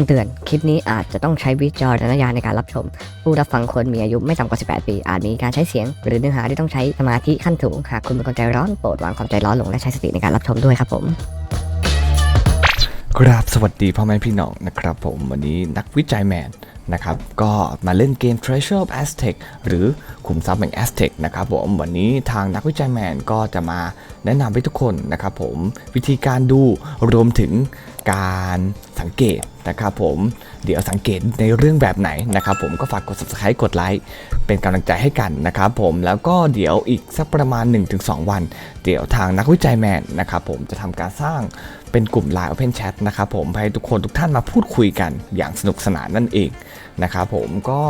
ำเตือน คลิปนี้อาจจะต้องใช้วิจารณญาณในการรับชม ผู้รับฟังควรมีอายุไม่ต่ำกว่า 18 ปี อาจมีการใช้เสียง หรือเนื้อหาที่ต้องใช้สมาธิขั้นสูง หากคุณเป็นคนใจร้อนโปรดวางความใจร้อนลงและใช้สติในการรับชมด้วยครับผม ครับสวัสดีพ่อแม่พี่น้องนะครับผมวันนี้นักวิจัยแมน นะครับ ก็มาเล่นเกม Treasure of Aztec หรือขุมทรัพย์แห่ง Aztec นะครับผมวันนี้ทางนักวิจัยแมนก็จะมาแนะนำให้ทุกคนนะครับผมวิธีการดูรวมถึงการสังเกตนะครับผมเดี๋ยวสังเกตในเรื่องแบบไหนนะครับผมก็ฝากกด subscribe กดไลค์เป็นกำลังใจให้กันนะครับผมแล้วก็เดี๋ยวอีกสักประมาณ 1-2 วัน เดี๋ยวทางนักวิจัยแมนนะครับผมจะทำการสร้างเป็นกลุ่ม Line Open Chat นะครับผมให้ทุกคนทุกท่านมาพูดคุยกันอย่างสนุกสนานนั่นเองนะครับผมก็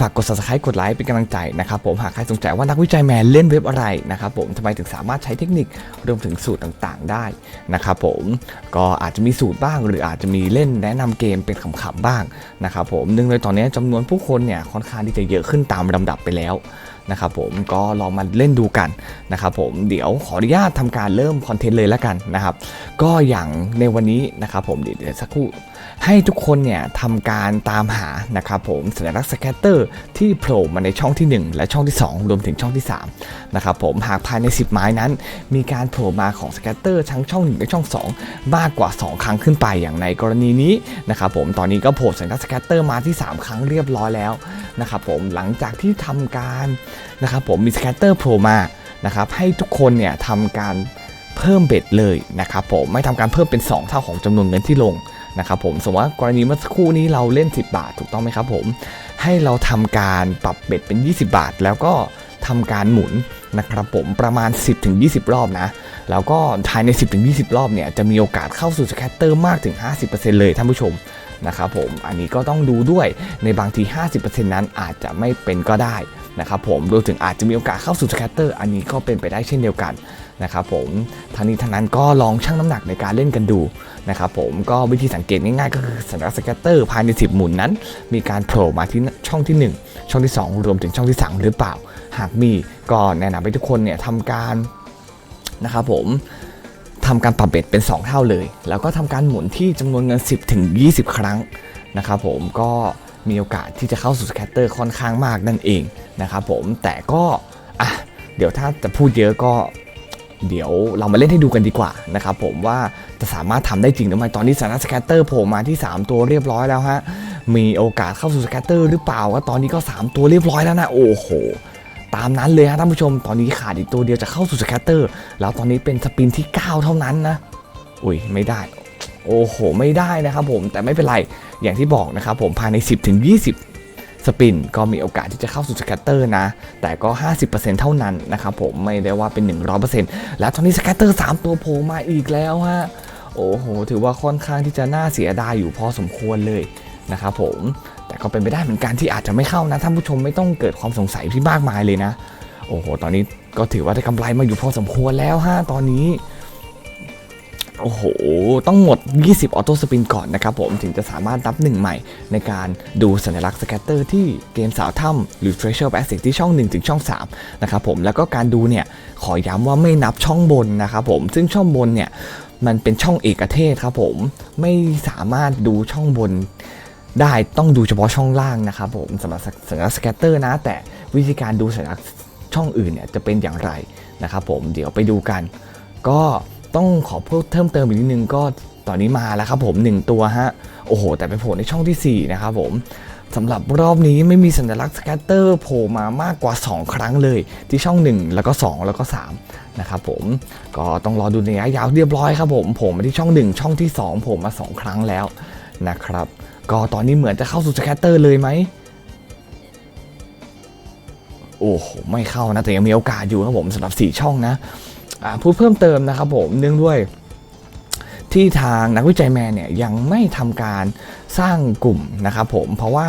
ฝากกด subscribe กดไลค์เป็นกำลังใจนะครับผมหากใครสนใจว่านักวิจัยแมนเล่นเว็บอะไรนะครับผมทำไมถึงสามารถใช้เทคนิครวมถึงสูตรต่างๆ ได้นะครับผมก็อาจจะมีสูตรบ้าง หรืออาจจะมีเล่นแนะนำเกมเป็นขำๆบ้างนะครับผมเนื่องในตอนนี้จำนวนผู้คนเนี่ยค่อนข้างที่จะเยอะขึ้นตามลำดับไปแล้ว นะครับผมก็ลองมาเล่นดูกันนะครับผมเดี๋ยวขออนุญาตทำการเริ่มคอนเทนต์เลยแล้วกันนะครับก็อย่างในวันนี้นะครับผมเดี๋ยวสักครู่ให้ทุกคนเนี่ยทำการตามหานะครับผมสัญลักษณ์สแกตเตอร์ที่โผล่มาในช่องที่ 1 และช่องที่ 2 รวมถึงช่องที่3นะครับผมหากภายใน 10 ไม้นั้น มีการโผล่มาของสแกตเตอร์ทั้งช่อง 1 และช่อง 2 มากกว่า 2 ครั้งขึ้นไปอย่างในกรณีนี้นะครับผมตอนนี้ก็โผล่สัญลักษณ์สแกตเตอร์มาที่ 3 ครั้งเรียบร้อยแล้วนะครับผมหลังจากที่ทำการนะครับผมมีสแกตเตอร์โผล่มานะครับให้ทุกคนเนี่ยทำการเพิ่มเบ็ดเลยนะครับผมไม่ทำการเพิ่มเป็น 2 เท่าของจำนวนเงินที่ลงนะครับผมสมมติว่ากรณีเมื่อสักครู่นี้เราเล่น 10 บาทถูกต้องไหมครับผมให้เราทำการปรับเบ็ดเป็น 20 บาท แล้วก็ทำการหมุนนะครับผมประมาณ 10-20 รอบนะแล้วก็ภายใน 10-20 รอบเนี่ยจะมีโอกาสเข้าสู่สแคตเตอร์มากถึง 50%เลยท่านผู้ชมนะครับผมอันนี้ก็ต้องดูด้วยในบางที 50%นั้นอาจจะไม่เป็นก็ได้ นะครับผมรวมถึงอาจจะมีโอกาสเข้าสู่สแคตเตอร์อันนี้ก็เป็นไปได้เช่นเดียวกันนะครับผมทางนี้ทางนั้นก็ลองชั่งน้ำหนักในการเล่นกันดูนะครับผมก็วิธีสังเกตง่ายๆ ก็คือสัญลักษณ์สแกตเตอร์ภายใน 10 หมุนนั้น มีการโผล่มาที่ช่องที่ 1 ช่องที่ 2 รวมถึงช่องที่ 3 หรือเปล่า หากมีก็แนะนำให้ทุกคนเนี่ยทำการนะครับผมทำการปรับเบ็ดเป็น 2 เท่าเลย แล้วก็ทำการหมุนที่จำนวนเงิน 10ถึง20 ครั้งนะครับผมก็ มีโอกาสที่จะเข้าสู่สแกตเตอร์ค่อนข้างมากนั่นเองนะครับผมแต่ก็อะเดี๋ยวถ้าจะพูดเยอะก็เดี๋ยวเรามาเล่นให้ดูกันดีกว่านะครับผมว่าจะสามารถทำได้จริงหรือไม่ตอนนี้สถานะสแกตเตอร์โผล่มาที่ 3 ตัวเรียบร้อยแล้วฮะมีโอกาสเข้าสู่สแกตเตอร์หรือเปล่าก็ตอนนี้ก็ 3 ตัวเรียบร้อยแล้วนะโอ้โหตามนั้นเลยฮะท่านผู้ชมตอนนี้ขาดอีกตัวเดียวจะเข้าสู่สแกตเตอร์แล้วตอนนี้เป็นสปินที่ 9 เท่านั้นนะอุ้ยไม่ได้ โอ้โห ไม่ได้นะครับผมแต่ไม่เป็นไรอย่างที่บอกนะครับผมภายใน 10ถึง20สปินก็มีโอกาสที่จะเข้าสู่สแกตเตอร์นะ แต่ก็ 50%เท่านั้นนะครับผมไม่ได้ว่าเป็น 100%แล้วตอนนี้สแกตเตอร์ 3 ตัวโผล่มาอีกแล้วฮะโอ้โห ถือว่าค่อนข้างที่จะน่าเสียดายอยู่พอสมควรเลยนะครับผมแต่ก็เป็นไปได้เหมือนกันที่อาจจะไม่เข้านะท่านผู้ชมไม่ต้องเกิดความสงสัยที่มากมายเลยนะ โอ้โห ตอนนี้ก็ถือว่าได้กำไรมาอยู่พอสมควรแล้วฮะตอนนี้ โอ้โห ต้องหมด 20 ออโต้สปินก่อนนะครับผมถึงจะสามารถนับหนึ่งใหม่ ในการดูสัญลักษณ์สแกตเตอร์ที่เกมสาวถ้ำหรือ Treasure of Asset ที่ช่อง 1 ถึงช่อง 3 นะครับผมแล้วก็การดูเนี่ย ขอย้ำว่าไม่นับช่องบนนะครับผมซึ่งช่องบนเนี่ย มันเป็นช่องเอกเทศครับผมไม่สามารถดูช่องบนได้ต้องดูเฉพาะช่องล่างนะครับผมสำหรับสัญลักษณ์สแกตเตอร์นะ แต่วิธีการดูสัญลักษณ์ช่องอื่นเนี่ยจะเป็นอย่างไรนะครับผมเดี๋ยวไปดูกัน ก็ ต้องขอเพิ่มเติมอีกนิดนึงก็ตอนนี้มาแล้วครับผม 1 ตัวฮะ โอ้โห แต่ไปโผล่ในช่องที่ 4 นะครับผมสำหรับรอบนี้ไม่มีสัญลักษณ์สแกตเตอร์โผล่มามากกว่า 2 ครั้งเลย ที่ช่อง 1 แล้วก็ 2 แล้วก็3นะครับผมก็ต้องรอดูในระยะยาวเรียบร้อยครับผมผล่มาที่ช่อง 1 ช่องที่2ผล่มา 2 ครั้งแล้วนะครับ ก็ตอนนี้เหมือนจะเข้าสู่สแกตเตอร์เลยไหม โอ้โห ไม่เข้านะ แต่ยังมีโอกาสอยู่ครับผมสำหรับ 4 ช่องนะพูดเพิ่มเติมนะครับผมเนื่องด้วยที่ทางนักวิจัยแมนเนี่ยยังไม่ทำการสร้างกลุ่มนะครับผมเพราะว่า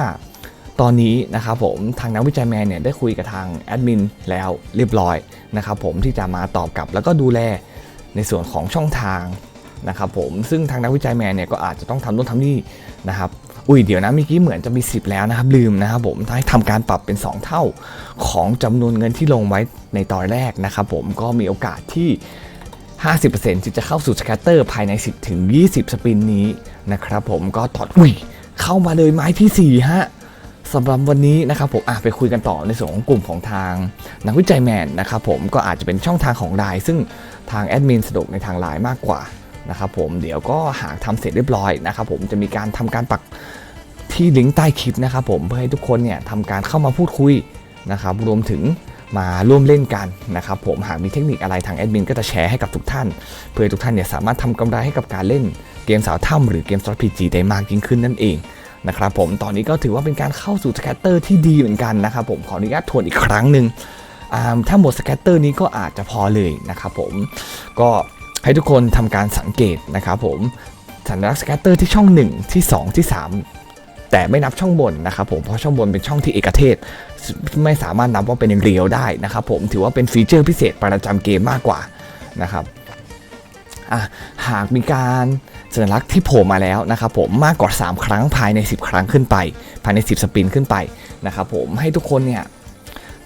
ตอนนี้นะครับผมทางนักวิจัยแมนเนี่ยได้คุยกับทางแอดมินแล้วเรียบร้อยนะครับผมที่จะมาตอบกลับ แล้วก็ดูแลในส่วนของช่องทางนะครับผมซึ่งทางนักวิจัยแมนเนี่ยก็อาจจะต้องทำนู่นทำนี่นะครับ อุ้ยเดี๋ยวนะเมื่อกี้เหมือนจะมี 10 แล้วนะครับ ลืมนะครับผมให้ทำการปรับเป็น 2 เท่าของจำนวนเงินที่ลงไว้ในตอนแรกนะครับผมก็มีโอกาสที่ 50%ที่จะเข้าสู่สแคตเตอร์ภายใน 10ถึง20 สปินนี้นะครับผมก็ตอดอุ้ยเข้ามาเลยไม้ที่4ฮะสำหรับวันนี้นะครับผมอะไปคุยกันต่อในส่วนของกลุ่มของทางนักวิจัยแมนนะครับผมก็อาจจะเป็นช่องทางของไลน์ซึ่งทางแอดมินสะดวกในทางไลน์มากกว่า นะครับผมเดี๋ยวก็หากทำเสร็จเรียบร้อยนะครับผมจะมีการทำการปักที่ลิงก์ใต้คลิปนะครับผมเพื่อให้ทุกคนเนี่ยทำการเข้ามาพูดคุยนะครับรวมถึงมาร่วมเล่นกันนะครับผมหากมีเทคนิคอะไรทางแอดมินก็จะแชร์ให้กับทุกท่าน เพื่อให้ทุกท่านเนี่ยสามารถทำกำไรให้กับการเล่นเกมสาวถ้ำหรือเกมสตอ p g ได้มากยิ่งขึ้นนั่นเองนะครับผมตอนนี้ก็ถือว่าเป็นการเข้าสู่สแคตเตอร์ที่ดีเหมือนกันนะครับผมขออนุญาตทวนอีกครั้งหนึ่งถ้าหมดสแคตเตอร์นี้ก็อาจจะพอเลยนะครับผมก็ ให้ทุกคนทำการสังเกตนะครับผมสัญลักษณ์สแคตเตอร์ที่ช่อง 1 ที่ 2 ที่ 3 แต่ไม่นับช่องบนนะครับผมเพราะช่องบนเป็นช่องที่เอกเทศ ไม่สามารถนับว่าเป็นเรียวได้นะครับผมถือว่าเป็นฟีเจอร์พิเศษประจำเกมมากกว่านะครับหากมีการสัญลักษณ์ที่โผล่มาแล้วนะครับผมมากกว่า 3 ครั้งภายใน 10 ครั้งขึ้นไป ภายใน 10 สปินขึ้นไปนะครับผมให้ทุกคนเนี่ย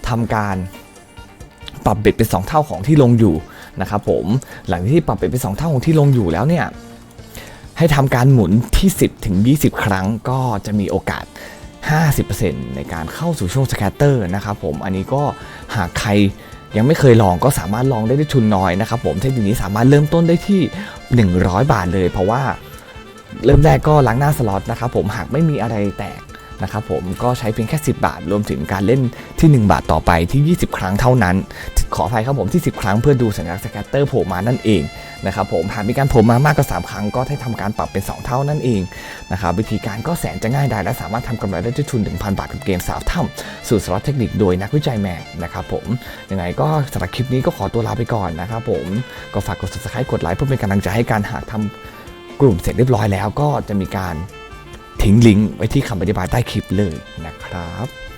ทำการปรับเบ็ดเป็น 2 เท่าของที่ลงอยู่ นะครับผมหลังที่ปรับเบ็ดเป็น2เท่าของที่ลงอยู่แล้วเนี่ยให้ทำการหมุนที่ 10ถึง20 ครั้งก็จะมีโอกาส 50%ในการเข้าสู่ช่วงสแคตเตอร์นะครับผมอันนี้ก็หากใครยังไม่เคยลองก็สามารถลองได้ด้วยทุนน้อยนะครับผมเทคนิคนี้สามารถเริ่มต้นได้ที่ 100 บาทเลย เพราะว่าเริ่มแรกก็ล้างหน้าสล็อตนะครับผมหากไม่มีอะไรแตก นะครับผมก็ใช้เพียงแค่ 10 บาท รวมถึงการเล่นที่ 1 บาทต่อไปที่ 20 ครั้งเท่านั้น ขออภัยครับผมที่ 10 ครั้งเพื่อดูสัญลักษณ์สแคตเตอร์โผล่มานั่นเองนะครับผมหากมีการโผล่มามากกว่า 3 ครั้งก็ให้ทำการปรับเป็น 2 เท่านั่นเองนะครับวิธีการก็แสนจะง่ายดายและสามารถทำกำไรได้ด้วยทุน 1,000 บาทกับเกมสาวถ้ำสู่สล็อตเทคนิคโดยนักวิจัยแมนนะครับผมยังไงก็สำหรับคลิปนี้ก็ขอตัวลาไปก่อนนะครับผมก็ฝากกด subscribe กดไลค์เพื่อเป็นกำลังใจให้การหากทำกลุ่มเสร็จเรียบร้อยแล้วก็จะมีการ ทิ้งลิงก์ไว้ที่คำอธิบายใต้คลิปเลยนะครับ